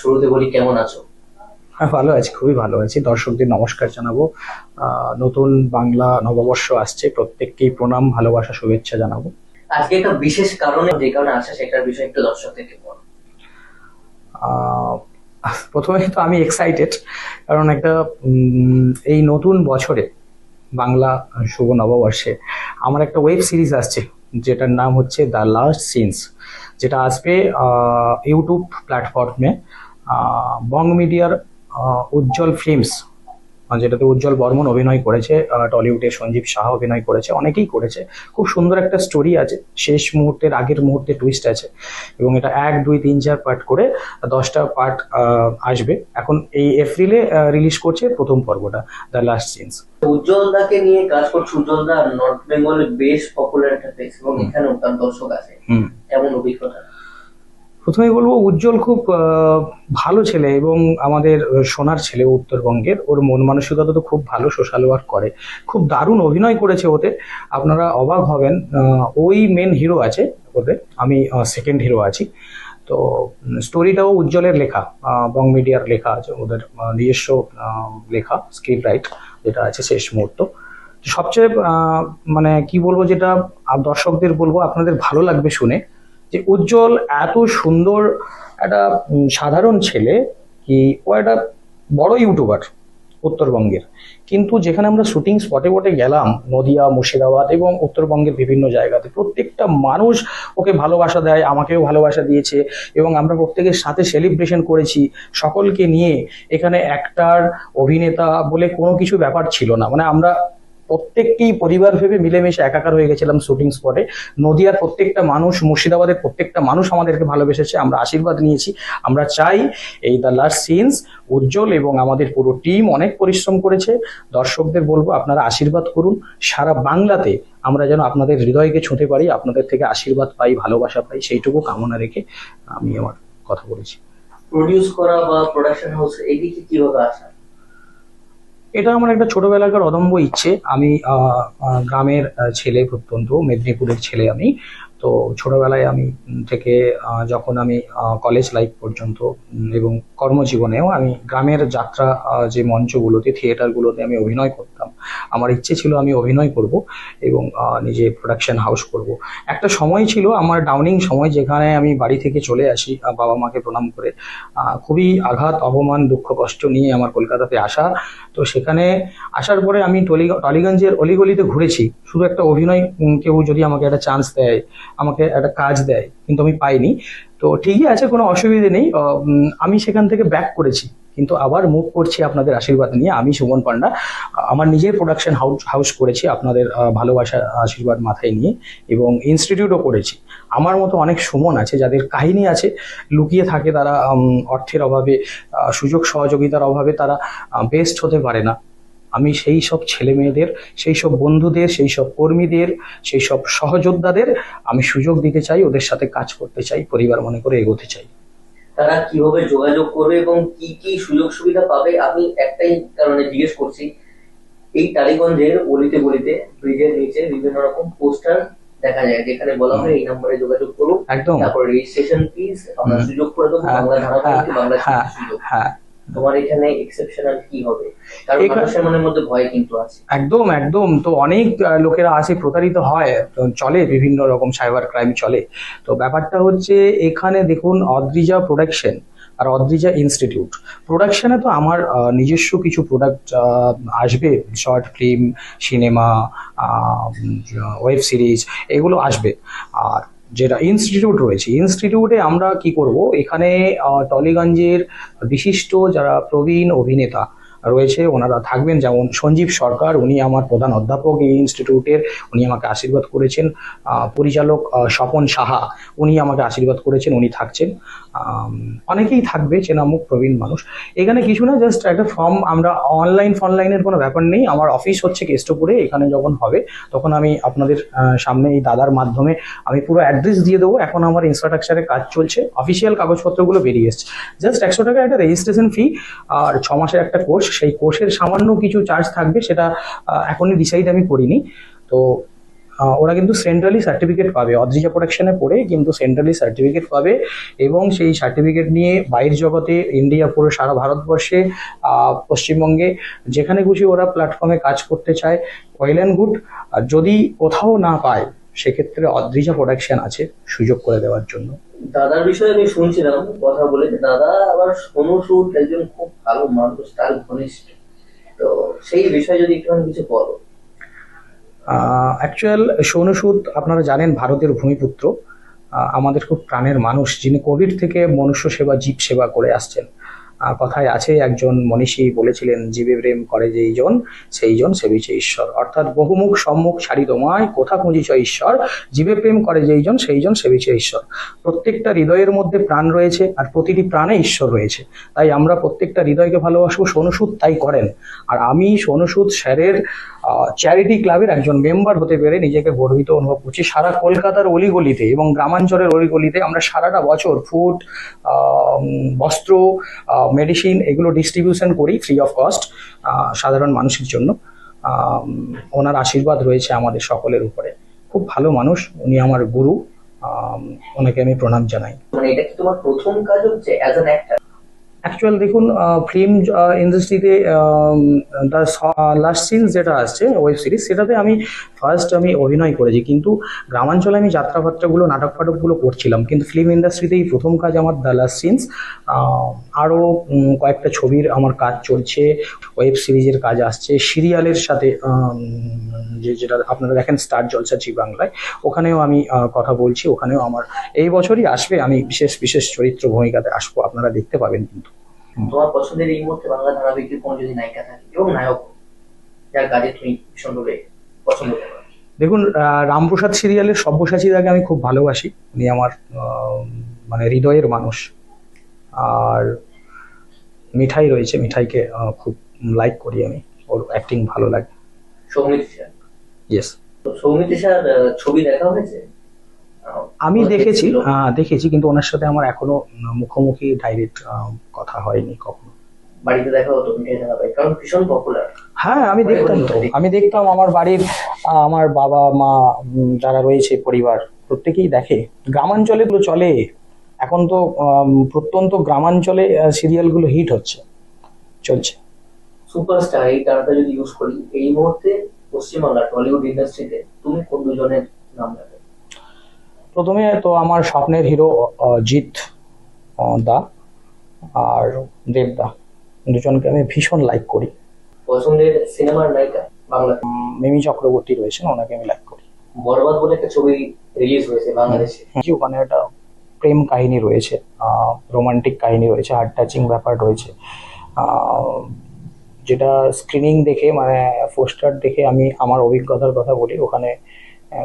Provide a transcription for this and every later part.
শুরুতে বলি কেমন আছো? হ্যাঁ ভালো আছি খুবই ভালো আছি। দর্শকদের নমস্কার জানাব। নতুন বাংলা নববর্ষ আসছে প্রত্যেককেই প্রণাম ভালোবাসা শুভেচ্ছা জানাব। আজকে একটা বিশেষ কারণে যে কারণে আসা সেটার বিষয়ে একটু দর্শকদেরকে বলো। প্রথমে তো আমি এক্সাইটেড কারণ একটা এই নতুন বছরে বাংলা শুভ নববর্ষে আমার একটা ওয়েব সিরিজ আসছে যেটার নাম হচ্ছে দ্য লাস্ট সিনস যেটা আসবে ইউটিউব প্ল্যাটফর্মে বং মিডিয়ার উজ্জ্বল ফিল্মস যেটাতে উজ্জ্বল বর্মন অভিনয় করেছে টলিউডে সঞ্জীব শাহ অভিনয় করেছে অনেকেই করেছে। খুব সুন্দর একটা স্টোরি আছে শেষ মুহূর্তের আগের মুহূর্তে টুইস্ট আছে এবং এটা এক দুই তিন চার পার্ট করে দশটা পার্ট আসবে। এখন এই এপ্রিলে রিলিজ করছে প্রথম পর্বটা দ্য লাস্ট সিনস উজ্জ্বল দাকে নিয়ে কাজ করছে উজ্জ্বল দা নর্থ বেঙ্গলে বেশ পপুলার একটা প্লেস এবং। এখানেও তার দর্শক আছে। কেমন অভিজ্ঞতা? প্রথমেই বলব, উজ্জ্বল খুব ভালো ছেলে এবং আমাদের সোনার ছেলে উত্তরবঙ্গের। ওর মন মানসিকতা তো খুব ভালো, সোশ্যাল ওয়ার্ক করে। খুব দারুণ অভিনয় করেছে ওতে। আপনারা অবাক হবেন ওই মেন হিরো আছে ওদের আমি সেকেন্ড হিরো আছি। তো স্টোরিটাও উজ্জ্বলের লেখা বং মিডিয়ার লেখা আছে, ওদের নিজস্ব লেখা স্ক্রিপ্ট রাইট যেটা আছে শেষ মুহূর্ত। সবচেয়ে মানে কি বলব যেটা দর্শকদের বলব, আপনাদের ভালো লাগবে শুনে। যে উজ্জ্বল, এত সুন্দর একটা সাধারণ ছেলে কি, ও একটা বড় ইউটিউবার উত্তরবঙ্গের। কিন্তু যেখানে আমরা শুটিং স্পটে স্পটে গেলাম, নদিয়া, মুর্শিদাবাদ এবং উত্তরবঙ্গের বিভিন্ন জায়গাতে, প্রত্যেকটা মানুষ ওকে ভালোবাসা দেয়, আমাকেও ভালোবাসা দিয়েছে এবং আমরা প্রত্যেকের সাথে সেলিব্রেশন করেছি। সকলকে নিয়ে এখানে একটার অভিনেতা বলে কোনো কিছু ব্যাপার ছিল না। মানে আমরা প্রত্যেককেই পরিবার ভেবে মিলেমিশে একাকার হয়ে গেছিলাম শুটিং স্পটে নদিয়ার প্রত্যেকটা মানুষ, মুর্শিদাবাদের প্রত্যেকটা মানুষ আমাদেরকে ভালোবেসেছে, আমরা আশীর্বাদ নিয়েছি। আমরা চাই এই দ্য লাস্ট সিনস উজ্জ্বল এবং আমাদের পুরো টিম অনেক পরিশ্রম করেছে। দর্শকদের বলব, আপনারা আশীর্বাদ করুন। সারা বাংলাতে আমরা যেন আপনাদের হৃদয়কে ছুঁতে পারি, আপনাদের থেকে আশীর্বাদ পাই, ভালোবাসা পাই, সেইটুকু কামনা রেখে আমি আমার কথা বলেছি। প্রডিউস করা বা প্রোডাকশন হাউস এইদিকে কীভাবে আসা? এটা আমার একটা ছোটবেলাকার অদম্য ইচ্ছে। আমি গ্রামের ছেলে প্রত্যন্ত মেদিনীপুরের ছেলে আমি। তো ছোটবেলায় আমি থেকে যখন আমি কলেজ লাইফ পর্যন্ত এবং কর্মজীবনেও আমি গ্রামের যাত্রা যে মঞ্চগুলোতে থিয়েটারগুলোতে আমি অভিনয় করতাম। আমার ইচ্ছে ছিল আমি অভিনয় করব এবং নিজে প্রোডাকশন হাউস করব। একটা সময় ছিল আমার ডাউনিং সময় যেখানে আমি বাড়ি থেকে চলে আসি বাবা মাকে প্রণাম করে। খুবই আঘাত, অপমান, দুঃখ, কষ্ট নিয়ে আমার কলকাতাতে আসা। তো সেখানে আসার পরে আমি টলিগঞ্জের অলিগলিতে ঘুরেছি। শুধু একটা অভিনয় কেউ যদি আমাকে একটা চান্স দেয় আমাকে একটা কাজ দেয়, কিন্তু আমি পাইনি। তো ঠিকই আছে, কোনো অসুবিধে নেই। আমি সেখান থেকে ব্যাক করেছি, কিন্তু আবার মুভ করছি আপনাদের আশীর্বাদ নিয়ে। আমি সুমন পান্ডা, আমার নিজের প্রোডাকশন হাউস হাউস করেছি আপনাদের ভালোবাসা, আশীর্বাদ মাথায় নিয়ে, এবং ইনস্টিটিউটও করেছি। আমার মতো অনেক সুমন আছে, যাদের কাহিনী আছে, লুকিয়ে থাকে তারা অর্থের অভাবে সুযোগ সহযোগিতার অভাবে তারা বেস্ট হতে পারে না। আমি সেই সব ছেলে মেয়েদের সেই সব বন্ধুদের সেই সব কর্মীদের সেই সব সহযোদ্ধাদের আমি সুযোগ দিতে চাই ওদের সাথে কাজ করতে চাই পরিবার মনে করে এগোতে চাই। তারা কীভাবে যোগাযোগ করবে এবং কি কি সুযোগ সুবিধা পাবে? আমি একটাই কারণে জিজ্ঞেস করছি এই টালিগঞ্জের অলিতে গলিতে ব্রিজের নিচে বিভিন্ন রকম পোস্টার দেখা যায় যেখানে বলা হয় এই নম্বরে যোগাযোগ করুন। একদম। তারপর রেজিস্ট্রেশন ফিস আমরা সুযোগ করে দেবো হ্যাঁ, বাংলা ধারাবাহিক বাংলা হ্যাঁ, সুযোগ। হ্যাঁ। তোমার এখানে এক্সেপশনাল কি হবে? কারণ মানুষের মনের মধ্যে ভয় কিন্তু আছে। একদম একদম। তো অনেক লোকেরা আসে প্রতারিত হয়। চলে বিভিন্ন রকম সাইবার ক্রাইম চলে। তো ব্যাপারটা হচ্ছে এখানে দেখুন অদ্রিজা প্রোডাকশন আর অদ্রিজা ইনস্টিটিউট প্রোডাকশনে তো আমার নিজস্ব কিছু প্রোডাক্ট আসবে। Short film cinema web series এগুলো আসবে। আর যেটা ইনস্টিটিউট রয়েছে ইনস্টিটিউটে আমরা কি করব? এখানে টলিগঞ্জের বিশিষ্ট যারা প্রবীণ অভিনেতা রয়েছে, ওনারা থাকবেন। যেমন সঞ্জীব সরকার, উনি আমার প্রধান অধ্যাপক এই ইনস্টিটিউটের উনি আমাকে আশীর্বাদ করেছেন। পরিচালক স্বপন সাহা, উনি আমাকে আশীর্বাদ করেছেন, উনি থাকছেন। অনেকেই থাকবে, চেনামুখ প্রবীণ মানুষ। এখানে কিছু না জাস্ট একটা ফর্ম আমরা অনলাইন ফনলাইনের কোনো ব্যাপার নেই। আমার অফিস হচ্ছে কেষ্টপুরে, এখানে যখন হবে, তখন আমি আপনাদের সামনে এই দাদার মাধ্যমে আমি পুরো অ্যাড্রেস দিয়ে দেবো। এখন আমার ইনফ্রাস্ট্রাকচারে কাজ চলছে অফিসিয়াল কাগজপত্রগুলো বেরিয়ে এসছে। জাস্ট একশো টাকা একটা রেজিস্ট্রেশন ফি আর ছ মাসের একটা কোর্স সেই কোর্সের সামান্য কিছু চার্জ থাকবে, সেটা এখনই ডিসাইড আমি করিনি। তো ওরা কিন্তু সেন্ট্রালি সার্টিফিকেট পাবে। অদ্রিজা প্রোডাকশনে পড়ে কিন্তু সেন্ট্রালি সার্টিফিকেট পাবে এবং সেই সার্টিফিকেট নিয়ে বাইরের জগতে ইন্ডিয়া পুরো সারা ভারতবর্ষে পশ্চিমবঙ্গে যেখানে খুশি ওরা প্ল্যাটফর্মে কাজ করতে চায় ওয়েল অ্যান্ড গুড যদি কোথাও না পায়, সেক্ষেত্রে অদ্রিজা প্রোডাকশন আছে সুযোগ করে দেওয়ার জন্য। দাদার বিষয়ে আমি শুনছিলাম, কথা বলে। দাদা আবার সোনু সুদ একজন খুব ভালো মানুষ, তার ঘনিষ্ঠ। তো সেই বিষয়ে যদি একটু কিছু বলো। অ্যাকচুয়াল সৌনু সুদ আপনারা জানেন ভারতের ভূমিপুত্র আমাদের খুব প্রাণের মানুষ, যিনি কোভিড থেকে মনুষ্য সেবা, জীব সেবা করে আসছেন। কথায় আছে, একজন মনীষী বলেছিলেন, জীবে প্রেম করে যেই জন, সেই জন সেবিছে ঈশ্বর। অর্থাৎ বহুমুখ, সম্মুখ ছাড়ি তোমায় কোথা খুঁজিছ ঈশ্বর, জীবে প্রেম করে যেই জন, সেই জন সেবিছে ঈশ্বর। প্রত্যেকটা হৃদয়ের মধ্যে প্রাণ রয়েছে, আর প্রতিটি প্রাণে ঈশ্বর রয়েছে। তাই আমরা প্রত্যেকটা হৃদয়কে ভালোবাসবো, সোনুসুদ তাই করেন। আর আমি সোনুসুদ স্যারের চ্যারিটি ক্লাবের একজন মেম্বার হতে পেরে নিজেকে গর্বিত অনুভব করছি। সারা কলকাতার অলিগলিতে এবং গ্রামাঞ্চলের অলিগলিতে আমরা সারাটা বছর ফুড বস্ত্র মেডিসিন এগুলো ডিস্ট্রিবিউশন করি ফ্রি অফ কস্ট সাধারণ মানুষের জন্য। ওনার আশীর্বাদ রয়েছে আমাদের সকলের উপরে। খুব ভালো মানুষ, উনি আমার গুরু। ওনাকে আমি প্রণাম জানাই। মানে এটা কি তোমার প্রথম কাজ হচ্ছে অ্যাজ অ্যান অ্যাক্টর অ্যাকচুয়াল দেখুন ফিল্ম ইন্ডাস্ট্রিতে দ্য লাস্ট সিন যেটা আসছে ওয়েব সিরিজ সেটাতে আমি ফার্স্ট আমি অভিনয় করেছি, কিন্তু গ্রামাঞ্চলে আমি যাত্রা ফাত্রাগুলো নাটক ফাটকগুলো করছিলাম, কিন্তু ফিল্ম ইন্ডাস্ট্রিতেই প্রথম কাজ আমার দ্য লাস্ট সিনস আরও কয়েকটা ছবির আমার কাজ চলছে ওয়েব সিরিজের কাজ আসছে সিরিয়ালের সাথে যে, যেটা আপনারা দেখেন স্টার জলসা জি বাংলায় ওখানেও আমি কথা বলছি, ওখানেও আমার, এই বছরই আসবে, আমি বিশেষ বিশেষ চরিত্র ভূমিকাতে আসব, আপনারা দেখতে পাবেন কিন্তু। তোমার পছন্দের এই মুহূর্তে বাংলা ধারাবাহিকের কোনো যদি নায়িকা থাকে, এবং নায়ক, যার কাজে তুমি ভীষণভাবে পছন্দ দেখুন রামপ্রসাদ সিরিয়ালের সব্যসাচীদাকে আমি খুব ভালোবাসি। উনি আমার মানে হৃদয়ের মানুষ। আর মিঠাই রয়েছে মিঠাইকে খুব লাইক করি আমি। ওর অ্যাক্টিং ভালো লাগে। সৌমিত শাহ ইয়েস সৌমিত শাহ ছবি দেখা হয়েছে? আমি দেখেছি দেখেছি কিন্তু ওনার সাথে আমার এখনও মুখোমুখি ডাইরেক্ট কথা হয়নি কখনো। বাড়িতে দেখা হতো মিঠাই ধারাবাহিক কারণ ভীষণ পপুলার হ্যাঁ আমি দেখতাম তো। আমি দেখতাম আমার বাড়ির আমার বাবা মা যারা রয়েছে পরিবার প্রত্যেকেই দেখে। গ্রামাঞ্চলে এগুলো চলে। এখন তো প্রত্যন্ত গ্রামাঞ্চলে সিরিয়ালগুলো হিট হচ্ছে। চলছে। সুপারস্টার এই টার্মটা যদি ইউজ করি এই মুহূর্তে পশ্চিমবাংলা টলিউড ইন্ডাস্ট্রিতে তুমি কোন দুজনের নাম নেবে প্রথমে তো আমার স্বপ্নের হিরো জিৎ দা আর দেবদা। দুজনকে আমি ভীষণ লাইক করি। পছন্দের সিনেমার নায়িকা বাংলা মিমি চক্রবর্তী রয়েছেন ওনাকে আমি লাইক করি। বরবাদ বলে একটা ছবি রিলিজ হয়েছে বাংলাদেশে। কি ওখানে একটা প্রেম কাহিনী রয়েছে রোমান্টিক কাহিনী রয়েছে হার্ট টাচিং ব্যাপার রয়েছে। যেটা স্ক্রিনিং দেখে মানে পোস্টার দেখে আমি আমার অভিজ্ঞতার কথা বলি ওখানে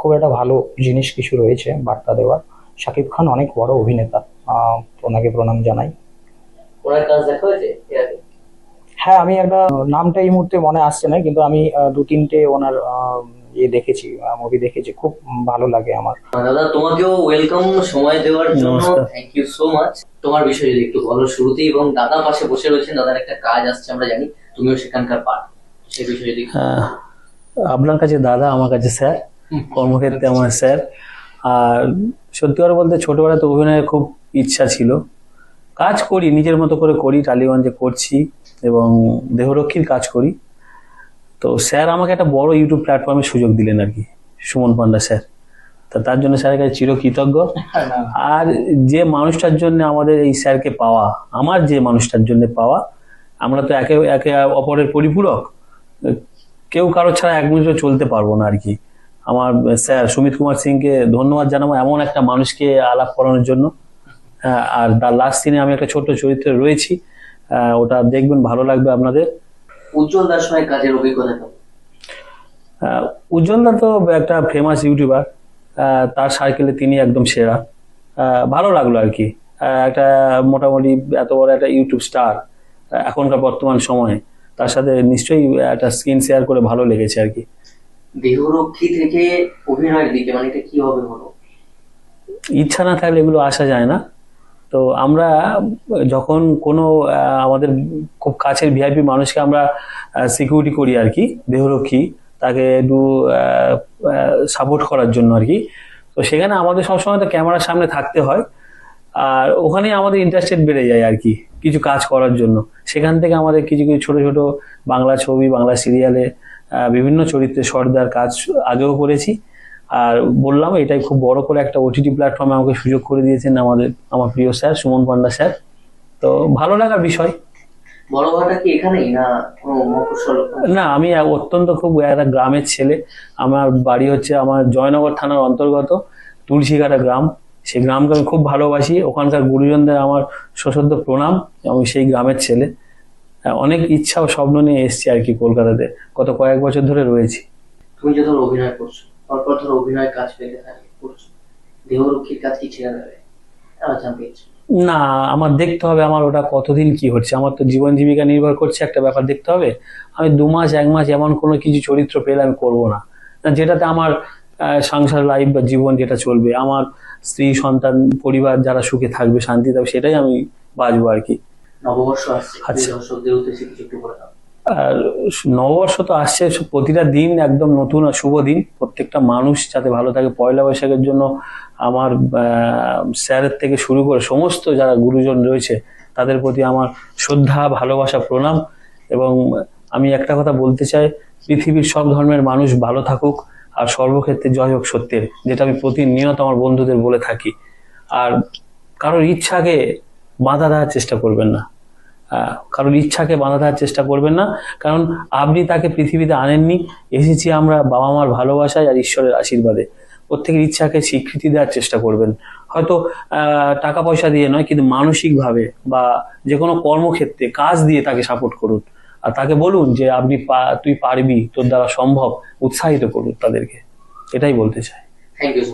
খুব একটা ভালো জিনিস কিছু রয়েছে বার্তা দেওয়ার। শাকিব খান অনেক বড় অভিনেতা ওনাকে প্রণাম জানাই। ওনার কাজ দেখা হয়েছে? হ্যাঁ আমি একটা নামটা এই মুহূর্তে মনে আসছে না কিন্তু আমি দু তিনটে ওনার আহ, ইয়ে দেখেছি মুভি দেখেছি খুব ভালো লাগে আমার। দাদা তোমাকেও ওয়েলকাম সময় দেওয়ার জন্য থ্যাংক ইউ সো মাচ তোমার বিষয়ে যদি একটু বলো শুরুতেই এবং দাদা পাশে বসে রয়েছেন দাদার একটা কাজ আসছে আমরা জানি তুমিও সেখানকার পার্ট সেই বিষয়ে যদি আপনার কাছে দাদা আমার কাছে স্যার কর্মক্ষেত্রে আমার স্যার। আর সত্যি কথা বলতে ছোটবেলায় তো অভিনয়ের খুব ইচ্ছা ছিল। কাজ করি নিজের মতো করে করি টালিগঞ্জে করছি। এবং দেহরক্ষীর কাজ করি। তো স্যার আমাকে একটা বড় ইউটিউব প্ল্যাটফর্মে সুযোগ দিলেন আর কি, সুমন পান্ডা স্যার। তা তার জন্য স্যারের কাছে চিরকৃতজ্ঞ। আর যে মানুষটার জন্য আমাদের এই স্যারকে পাওয়া, আমার যে মানুষটার জন্য পাওয়া, আমরা তো একে একে অপরের পরিপূরক। কেউ কারও ছাড়া এক মিনিটও চলতে পারব না আর কি। আমার স্যার সুমিত কুমার সিংকে ধন্যবাদ জানাব এমন একটা মানুষকে আলাপ করানোর জন্য। আর দ্য লাস্ট সিনে আমি একটা ছোট্ট চরিত্রে রয়েছি। ওটা দেখবেন ভালো লাগবে আপনাদের। উজ্জ্বল দাস সঙ্গে কাজের অভিজ্ঞতা কেমন? উজ্জ্বল তো একটা ফেমাস ইউটিউবার তার সার্কেলে তিনি একদম সেরা। ভালো লাগল আর কি। একটা মোটামুটি এত বড় একটা ইউটিউব স্টার এখনকার বর্তমান সময়ে। তার সাথে নিশ্চয়ই একটা স্ক্রিন শেয়ার করে ভালো লেগেছে আর কি। দেহরক্ষী থেকে অভিনয়ের দিকে মানে এটা কীভাবে হলো ইচ্ছা না থাকলে এগুলো আসা যায় না। তো আমরা যখন কোনো আমাদের খুব কাছের ভিআইপি মানুষকে আমরা সিকিউরিটি করি আর কি, দেহরক্ষী, তাকে একটু সাপোর্ট করার জন্য আর কি। তো সেখানে আমাদের সবসময় তো ক্যামেরার সামনে থাকতে হয়। আর ওখানেই আমাদের ইন্টারেস্টেড বেড়ে যায় আর কি, কিছু কাজ করার জন্য। সেখান থেকে আমাদের কিছু কিছু ছোট ছোট বাংলা ছবি, বাংলা সিরিয়ালে বিভিন্ন চরিত্রে সর্দার কাজ আগেও করেছি। আর বললাম এটাই খুব বড় করে একটা ওটিটি প্ল্যাটফর্মে আমাকে সুযোগ করে দিয়েছেন আমাদের আমার প্রিয় স্যার সুমন পান্ডা স্যার। তো ভালো লাগার বিষয়। না না আমি অত্যন্ত খুব একটা গ্রামের ছেলে। আমার বাড়ি হচ্ছে আমার জয়নগর থানার অন্তর্গত তুলসীঘাটা গ্রাম। সেই গ্রামকে আমি খুব ভালোবাসি। ওখানকার গুরুজনদের আমার সশ্রদ্ধ প্রণাম আমি সেই গ্রামের ছেলে। আহ, অনেক ইচ্ছা ও স্বপ্ন নিয়ে এসেছি আর কি কলকাতাতে। গত কয়েক বছর ধরে রয়েছি। তুমি যে ধরো অভিনয় করছ তারপর ধরো অভিনয় কাজ পেতে থাকে দেহরক্ষীর কাজ কি ছেড়ে দেবে না আমার দেখতে হবে আমার ওটা কতদিন কি হচ্ছে। আমার তো জীবন জীবিকা নির্ভর করছে একটা ব্যাপার দেখতে হবে। আমি দু মাস এক মাস এমন কোনো কিছু চরিত্র পেলে আমি করব না। যেটাতে আমার সংসার লাইফ বা জীবন যেটা চলবে আমার স্ত্রী সন্তান পরিবার যারা সুখে থাকবে শান্তি থাকবে সেটাই আমি বাঁচবো আর কি। নববর্ষ আসছে আচ্ছা। দর্শকদের উদ্দেশ্যে কিছু একটু বলে দাও। আর নববর্ষ তো আসছে প্রতিটা দিন একদম নতুন আর শুভ দিন। প্রত্যেকটা মানুষ যাতে ভালো থাকে, পয়লা বৈশাখের জন্য আমার স্যারের থেকে শুরু করে সমস্ত যারা গুরুজন রয়েছে, তাদের প্রতি আমার শ্রদ্ধা, ভালোবাসা, প্রণাম। এবং আমি একটা কথা বলতে চাই, পৃথিবীর সব ধর্মের মানুষ ভালো থাকুক, আর সর্বক্ষেত্রে জয় হোক সত্যের, যেটা আমি প্রতিনিয়ত আমার বন্ধুদের বলে থাকি। আর কারোর ইচ্ছাকে বাধা দেওয়ার চেষ্টা করবেন না। কারোর ইচ্ছাকে বাধা দেওয়ার চেষ্টা করবেন না। কারণ আপনি তাকে পৃথিবীতে আনেননি, এসেছি আমরা বাবা মার ভালোবাসায় আর ঈশ্বরের আশীর্বাদে। প্রত্যেকের ইচ্ছাকে স্বীকৃতি দেওয়ার চেষ্টা করবেন। হয়তো টাকা পয়সা দিয়ে নয়, কিন্তু মানসিকভাবে বা যে কোনো কর্মক্ষেত্রে কাজ দিয়ে তাকে সাপোর্ট করুন। আর তাকে বলুন যে, আপনি তুই পারবি, তোর দ্বারা সম্ভব। উৎসাহিত করুন তাদেরকে। এটাই বলতে চাই। Thank you